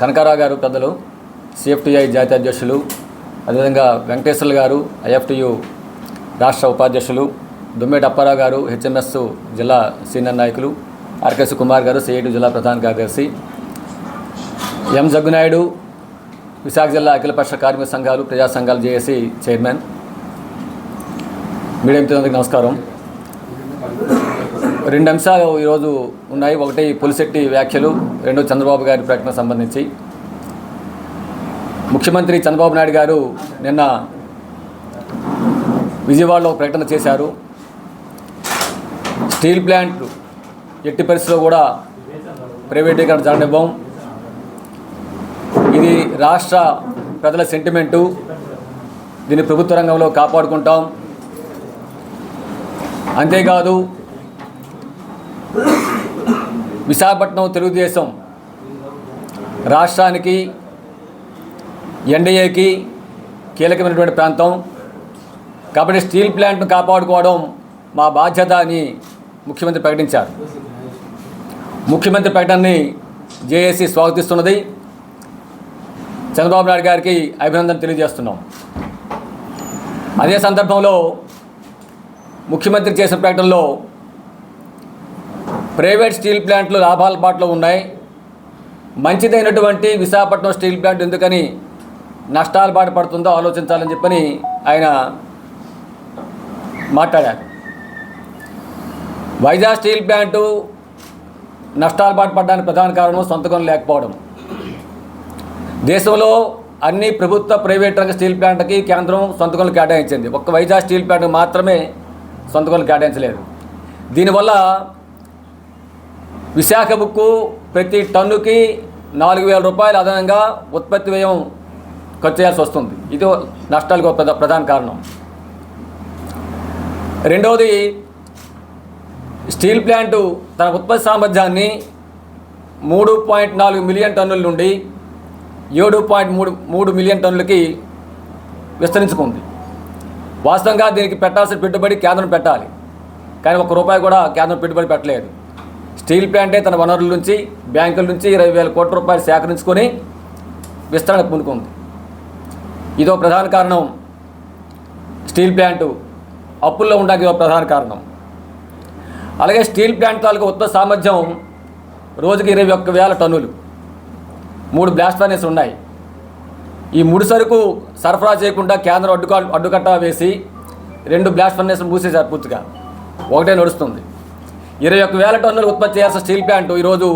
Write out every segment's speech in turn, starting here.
కనకారావు గారు పెద్దలు సిఎఫ్టిఐ జాతీయ అధ్యక్షులు అదేవిధంగా వెంకటేశ్వర్లు గారు ఐఎఫ్టియు రాష్ట్ర ఉపాధ్యక్షులు దుమ్మేటి అప్పారావు గారు హెచ్ఎంఎస్ జిల్లా సీనియర్ నాయకులు ఆర్కేసి కుమార్ గారు సిఐటి జిల్లా ప్రధాన కార్యదర్శి ఎం జగ్గునాయుడు విశాఖ జిల్లా అఖిలపక్ష కార్మిక సంఘాలు ప్రజా సంఘాలు జేఏసీ చైర్మన్. మీడియం మిత్రులందరికీ నమస్కారం. రెండు అంశాలు ఈరోజు ఉన్నాయి. ఒకటి పులిశెట్టి వ్యాఖ్యలు రెండు చంద్రబాబు గారి ప్రకటన సంబంధించి. ముఖ్యమంత్రి చంద్రబాబు నాయుడు గారు నిన్న విజయవాడలో ప్రకటన చేశారు. స్టీల్ ప్లాంట్ ఎట్టి పరిస్థితిలో కూడా ప్రైవేటీకరణ జరగనివ్వం. ఇది రాష్ట్ర ప్రజల సెంటిమెంటు. దీన్ని ప్రభుత్వ రంగంలో కాపాడుకుంటాం. అంతేకాదు విశాఖపట్నం తెలుగుదేశం రాష్ట్రానికి ఎన్డీఏకి కీలకమైనటువంటి ప్రాంతం. కాబట్టి స్టీల్ ప్లాంట్ను కాపాడుకోవడం మా బాధ్యత అని ముఖ్యమంత్రి ప్రకటించారు. ముఖ్యమంత్రి ప్రకటనని జేఏసీ స్వాగతిస్తున్నది. చంద్రబాబు నాయుడు గారికి అభినందన తెలియజేస్తున్నాం. అదే సందర్భంలో ముఖ్యమంత్రి చేసిన ప్రకటనలో ప్రైవేట్ స్టీల్ ప్లాంట్లు లాభాల బాటలో ఉన్నాయి. మంచిదైనటువంటి విశాఖపట్నం స్టీల్ ప్లాంట్ ఎందుకని నష్టాల బాట పడుతుందో ఆలోచించాలని చెప్పని ఆయన మాట్లాడారు. వైజాగ్ స్టీల్ ప్లాంటు నష్టాల బాట పడడానికి ప్రధాన కారణం సొంతకం లేకపోవడం. దేశంలో అన్ని ప్రభుత్వ ప్రైవేట్ రంగ స్టీల్ ప్లాంట్కి కేంద్రం సొంతకం కేటాయించింది. ఒక్క వైజాగ్ స్టీల్ ప్లాంట్ మాత్రమే సొంతకం కేటాయించలేదు. దీనివల్ల విశాఖ బుక్కు ప్రతి టన్నుకి నాలుగు వేల రూపాయలు అదనంగా ఉత్పత్తి వ్యయం ఖర్చు చేయాల్సి వస్తుంది. ఇది నష్టాలకు ప్రధా ప్రధాన కారణం. రెండవది స్టీల్ ప్లాంటు తన ఉత్పత్తి సామర్థ్యాన్ని మూడు పాయింట్ నాలుగు మిలియన్ టన్నుల నుండి ఏడు పాయింట్ మూడు మూడు మిలియన్ టన్నులకి విస్తరించుకుంది. వాస్తవంగా దీనికి పెట్టాల్సిన పెట్టుబడి కేంద్రం పెట్టాలి. కానీ ఒక్క రూపాయి కూడా కేంద్రం పెట్టుబడి పెట్టలేదు. స్టీల్ ప్లాంటే తన వనరుల నుంచి బ్యాంకుల నుంచి ఇరవై వేల కోట్ల రూపాయలు సేకరించుకొని విస్తరణ పూనుకుంది ఇదో ప్రధాన కారణం. స్టీల్ ప్లాంటు అప్పుల్లో ఉండడానికి ఇదో ప్రధాన కారణం. అలాగే స్టీల్ ప్లాంట్ తాలూకు ఉత్పత్తి సామర్థ్యం రోజుకి ఇరవై ఒక్క వేల టన్నులు. మూడు బ్లాస్ట్ ఫర్నేస్ ఉన్నాయి. ఈ ముడి సరుకు సరఫరా చేయకుండా కేంద్రం అడ్డుక అడ్డుకట్ట వేసి రెండు బ్లాస్ట్ ఫర్నేస్ మూసేశారు పూర్తిగా. ఒకటే నడుస్తుంది. ఇరవై ఒక వేల టన్నులు ఉత్పత్తి చేయాల్సిన స్టీల్ ప్లాంట్ ఈరోజు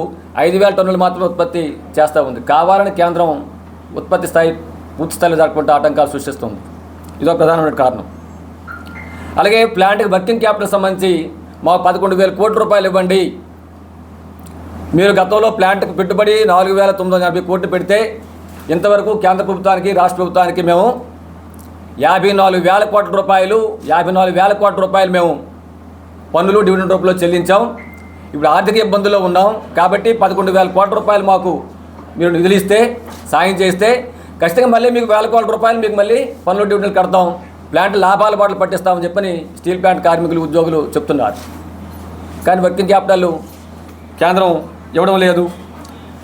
ఐదు వేల టన్నులు మాత్రమే ఉత్పత్తి చేస్తూ ఉంది. కావాలని కేంద్రం ఉత్పత్తి స్థాయి పూర్తి స్థాయిలో జరగకుండా ఆటంకాలు సృష్టిస్తుంది. ఇదో ప్రధానమైన కారణం. అలాగే ప్లాంట్కి వర్కింగ్ క్యాపిటల్ సంబంధించి మాకు పదకొండు వేల కోట్ల రూపాయలు ఇవ్వండి. మీరు గతంలో ప్లాంట్కి పెట్టుబడి నాలుగు వేల తొమ్మిది వందల యాభై కోట్లు పెడితే ఇంతవరకు కేంద్ర ప్రభుత్వానికి రాష్ట్ర ప్రభుత్వానికి మేము యాభై నాలుగు వేల కోట్ల రూపాయలు యాభై నాలుగు వేల కోట్ల రూపాయలు మేము పన్నులు డివిడెండ్ రూపంలో చెల్లించాం. ఇప్పుడు ఆర్థిక ఇబ్బందుల్లో ఉన్నాం. కాబట్టి పదకొండు వేల కోట్ల రూపాయలు మాకు మీరు నిధులు ఇస్తే సాయం చేస్తే ఖచ్చితంగా మళ్ళీ మీకు వేల కోట్ల రూపాయలు మీకు మళ్ళీ పన్నులు డివిడెండ్లు కడతాం. ప్లాంట్ లాభాల బాటలు పట్టిస్తామని చెప్పని స్టీల్ ప్లాంట్ కార్మికులు ఉద్యోగులు చెప్తున్నారు. కానీ వర్కింగ్ క్యాపిటల్ కేంద్రం ఇవ్వడం లేదు.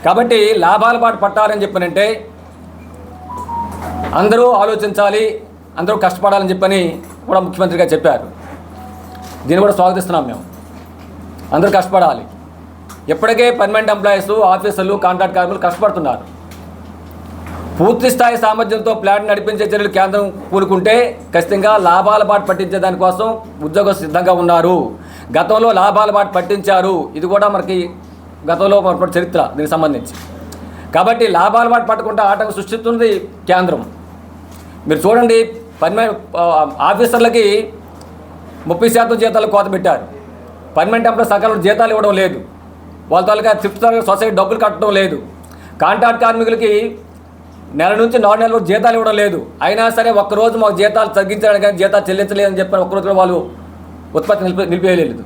కాబట్టి లాభాల బాట పట్టాలని చెప్పనంటే అందరూ ఆలోచించాలి అందరూ కష్టపడాలని చెప్పని కూడా ముఖ్యమంత్రిగా చెప్పారు. దీన్ని కూడా స్వాగతిస్తున్నాం మేము. అందరూ కష్టపడాలి. ఇప్పటికే పర్మనెంట్ ఎంప్లాయీస్ ఆఫీసర్లు కాంట్రాక్ట్ కార్మికులు కష్టపడుతున్నారు. పూర్తి స్థాయి సామర్థ్యంతో ప్లాంట్ నడిపించే చర్యలు కేంద్రం కూరుకుంటే ఖచ్చితంగా లాభాల బాట పట్టించే దానికోసం ఉద్యోగస్తులు సిద్ధంగా ఉన్నారు. గతంలో లాభాల బాట పట్టించారు. ఇది కూడా మనకి గతంలో ఉన్నటువంటి చరిత్ర దీనికి సంబంధించి. కాబట్టి లాభాల బాట పట్టకుండా ఆటంకం సృష్టిస్తున్నది కేంద్రం. మీరు చూడండి పని ఆఫీసర్లకి ముప్పై శాతం జీతాలు కోత పెట్టారు. పర్మనెంట్ ఎంప్లాయ్ సకాలంలో జీతాలు ఇవ్వడం లేదు. వాళ్ళ తాలూకా త్రిప్ట్ సొసైటీ డబ్బులు కట్టడం లేదు. కాంట్రాక్ట్ కార్మికులకి నెల నుంచి నాలుగు నెలలు జీతాలు ఇవ్వడం లేదు. అయినా సరే ఒక్కరోజు మాకు జీతాలు తగ్గించడానికి కానీ జీతాలు చెల్లించలేదని చెప్పి ఒక్కరోజు కూడా వాళ్ళు ఉత్పత్తి నిలిపి నిలిపేయలేదు.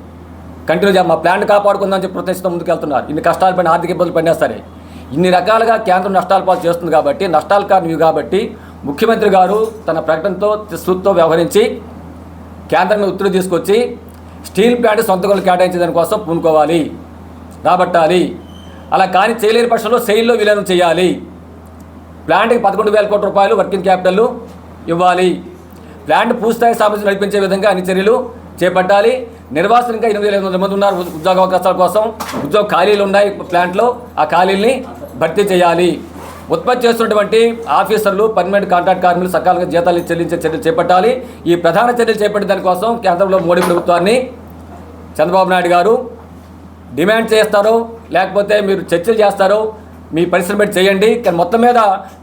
కంటిన్యూ మా ప్లాంట్ కాపాడుకుందామని చెప్పి ప్రతిష్టం ముందుకు వెళ్తున్నారు. ఇన్ని కష్టాలు పడిన ఆర్థిక ఇబ్బందులు పడినా సరే ఇన్ని రకాలుగా కేంద్రం నష్టాలు పాలు చేస్తుంది కాబట్టి నష్టాలు కారణం కాబట్టి ముఖ్యమంత్రి గారు తన ప్రకటనతో సూత్తో వ్యవహరించి కేంద్రం ఉత్తర్వులు ఒత్తిడి తీసుకొచ్చి స్టీల్ ప్లాంట్ సొంత గోళ్ళు కేటాయించే దానికోసం పూనుకోవాలి రాబట్టాలి. అలా కానీ చేయలేని పక్షంలో సెయిల్లో విలీనం చేయాలి. ప్లాంట్కి పదకొండు వేల కోట్ల రూపాయలు వర్కింగ్ క్యాపిటల్ ఇవ్వాలి. ప్లాంట్ పూర్తిస్థాయి సామర్థ్యం నడిపించే విధంగా అన్ని చర్యలు చేపట్టాలి. నిర్వాసన ఇంకా ఎనిమిది వేల ఐదు మంది ఉన్నారు ఉద్యోగ అవకాశాల కోసం. ఉద్యోగ ఖాళీలు ఉన్నాయి ప్లాంట్లో. ఆ ఖాళీల్ని భర్తీ చేయాలి. ఉత్పత్తి చేస్తున్నటువంటి ఆఫీసర్లు పర్మనెంట్ కాంట్రాక్ట్ కార్మికులు సకాలంగా జీతాలు చెల్లించే చర్యలు చేపట్టాలి. ఈ ప్రధాన చర్యలు చేపట్టిన దానికోసం కేంద్రంలో మోడీ ప్రభుత్వాన్ని చంద్రబాబు నాయుడు గారు డిమాండ్ చేస్తారో లేకపోతే మీరు చర్చలు చేస్తారో మీ పరిశ్రమ పెట్టి చేయండి. కానీ మొత్తం మీద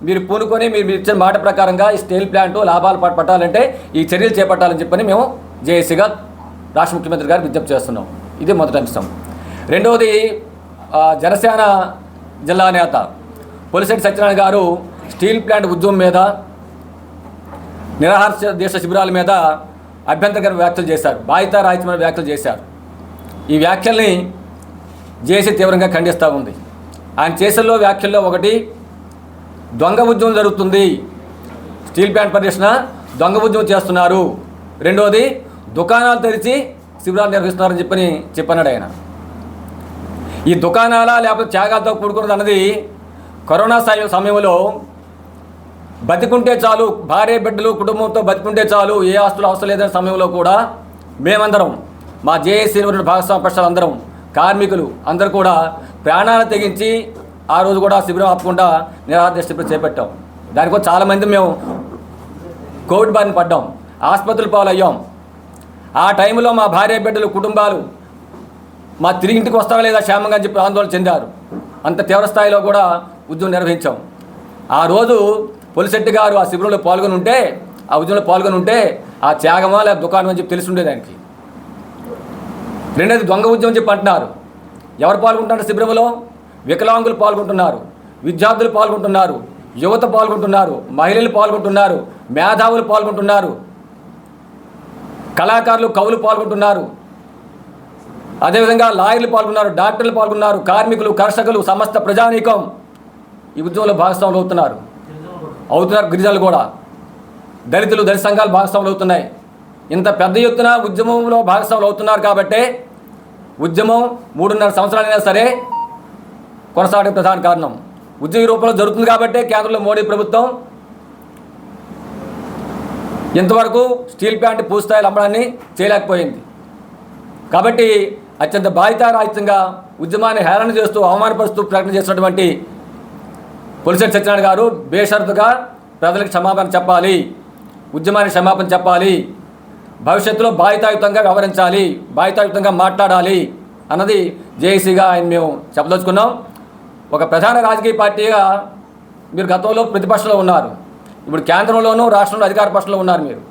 మీరు పూనుకొని మీరు మీరు ఇచ్చిన మాట ప్రకారంగా ఈ స్టీల్ ప్లాంట్ లాభాలు పట్టాలంటే ఈ చర్యలు చేపట్టాలని చెప్పని మేము జేఏసీగా రాష్ట్ర ముఖ్యమంత్రి గారు విజ్ఞప్తి చేస్తున్నాం. ఇది మొదటి అంశం. రెండవది జనసేన జిల్లా నేత పొలిశెట్టి సత్యనారాయణ గారు స్టీల్ ప్లాంట్ ఉద్యమం మీద నిరాహార దేశ శిబిరాల మీద అభ్యంతరకర వ్యాఖ్యలు చేశారు. బాధిత రాహిత్యమైన వ్యాఖ్యలు చేశారు. ఈ వ్యాఖ్యల్ని జేసీ తీవ్రంగా ఖండిస్తూ ఉంది. ఆయన చేసల్లో వ్యాఖ్యల్లో ఒకటి దొంగ ఉద్యమం జరుగుతుంది. స్టీల్ ప్లాంట్ పరిరక్షణ దొంగ ఉద్యమం చేస్తున్నారు. రెండవది దుకాణాలు తెరిచి శిబిరాలు నిర్వహిస్తున్నారని చెప్పని చెప్పన్నాడు ఆయన. ఈ దుకాణాల లేకపోతే త్యాగాలతో కూడుకున్నది అన్నది కరోనా సమయ- సమయంలో బతికుంటే చాలు భార్య బిడ్డలు కుటుంబంతో బతికుంటే చాలు ఏ ఆస్తులు అవసరం లేదనే సమయంలో కూడా మేమందరం మా జేఏసీ భాగస్వామ్య పక్షాలు అందరం కార్మికులు అందరూ కూడా ప్రాణాలు తెగించి ఆ రోజు కూడా శిబిరం ఆపకుండా నిరాహార దృష్టి చేపట్టాం. దానికోసం చాలామంది మేము కోవిడ్ బారిన పడ్డాం. ఆసుపత్రులు పాలయ్యాం. ఆ టైంలో మా భార్య బిడ్డలు కుటుంబాలు మా తిరిగి ఇంటికి వస్తావా లేదా క్షేమంగా అని చెప్పి ఆందోళన చెందారు. అంత తీవ్ర స్థాయిలో కూడా ఉద్యమం నిర్వహించాం. ఆ రోజు పొలిశెట్టి గారు ఆ శిబిరంలో పాల్గొని ఉంటే ఆ ఉద్యమంలో పాల్గొని ఉంటే ఆ త్యాగమా లేదా దుకాణం అని చెప్పి తెలిసి దానికి రెండవది రెండోది దొంగ ఉద్యమం చెప్పి అంటున్నారు. ఎవరు పాల్గొంటున్నారు శిబిరంలో? వికలాంగులు పాల్గొంటున్నారు విద్యార్థులు పాల్గొంటున్నారు యువత పాల్గొంటున్నారు మహిళలు పాల్గొంటున్నారు మేధావులు పాల్గొంటున్నారు కళాకారులు కవులు పాల్గొంటున్నారు. అదేవిధంగా లాయర్లు పాల్గొన్నారు డాక్టర్లు పాల్గొన్నారు కార్మికులు కర్షకులు సమస్త ప్రజానీకం ఈ ఉద్యమంలో భాగస్వాములు అవుతున్నారు. అవుతున్నారు గిరిజనులు కూడా. దళితులు దళిత సంఘాలు భాగస్వాములు అవుతున్నాయి. ఇంత పెద్ద ఎత్తున ఉద్యమంలో భాగస్వాములు అవుతున్నారు కాబట్టే ఉద్యమం మూడున్నర సంవత్సరాలైనా సరే కొనసాగడం ప్రధాన కారణం. ఉద్యోగ రూపంలో జరుగుతుంది కాబట్టే కేంద్రంలో మోడీ ప్రభుత్వం ఇంతవరకు స్టీల్ ప్లాంట్ పూర్తిస్థాయిలో అమ్మడాన్ని చేయలేకపోయింది. కాబట్టి అత్యంత బాధితారాహిత్యంగా ఉద్యమాన్ని హేళన చేస్తూ అవమానపరుస్తూ ప్రకటన చేసినటువంటి పొలిసెట్ సత్యనారాయణ గారు బేషరతుగా ప్రజలకు క్షమాపణ చెప్పాలి. ఉద్యమానికి క్షమాపణ చెప్పాలి. భవిష్యత్తులో బాధితాయుతంగా వ్యవహరించాలి. బాధితాయుతంగా మాట్లాడాలి అన్నది జేఏసీగా ఆయన మేము చెప్పదలుచుకున్నాం. ఒక ప్రధాన రాజకీయ పార్టీగా మీరు గతంలో ప్రతిపక్షంలో ఉన్నారు. ఇప్పుడు కేంద్రంలోనూ రాష్ట్రంలో అధికార పక్షంలో ఉన్నారు మీరు.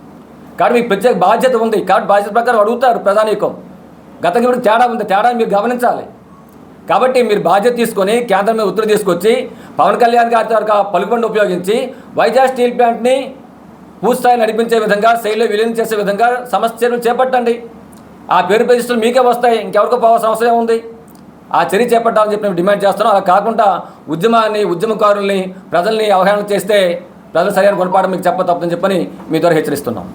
కాబట్టి మీకు ప్రత్యేక బాధ్యత ఉంది. కాబట్టి బాధ్యత ప్రకారం అడుగుతారు ప్రధానికం గతంకి ఇప్పుడు తేడా ఉంది. తేడా మీరు గమనించాలి. కాబట్టి మీరు బాధ్యత తీసుకొని కేంద్రం మీద ఉత్తర్వు తీసుకొచ్చి పవన్ కళ్యాణ్ గారి యొక్క పలుకుబండి ఉపయోగించి వైజాగ్ స్టీల్ ప్లాంట్ని పూర్తిస్థాయి నడిపించే విధంగా శైలిలో విలీనం చేసే విధంగా సమస్యలు చేపట్టండి. ఆ పేరు ప్రతిష్టలు మీకే వస్తాయి ఇంకెవరికో పోవాల్సిన అవసరం ఉంది ఆ చర్య చేపట్టాలని చెప్పి మేము డిమాండ్ చేస్తున్నాం అలా కాకుండా ఉద్యమాన్ని ఉద్యమకారుల్ని ప్రజల్ని అవగాహన చేస్తే ప్రజలు సరైన గుణపాఠం మీకు చెప్ప తప్పదని చెప్పని మీ ద్వారా హెచ్చరిస్తున్నాం.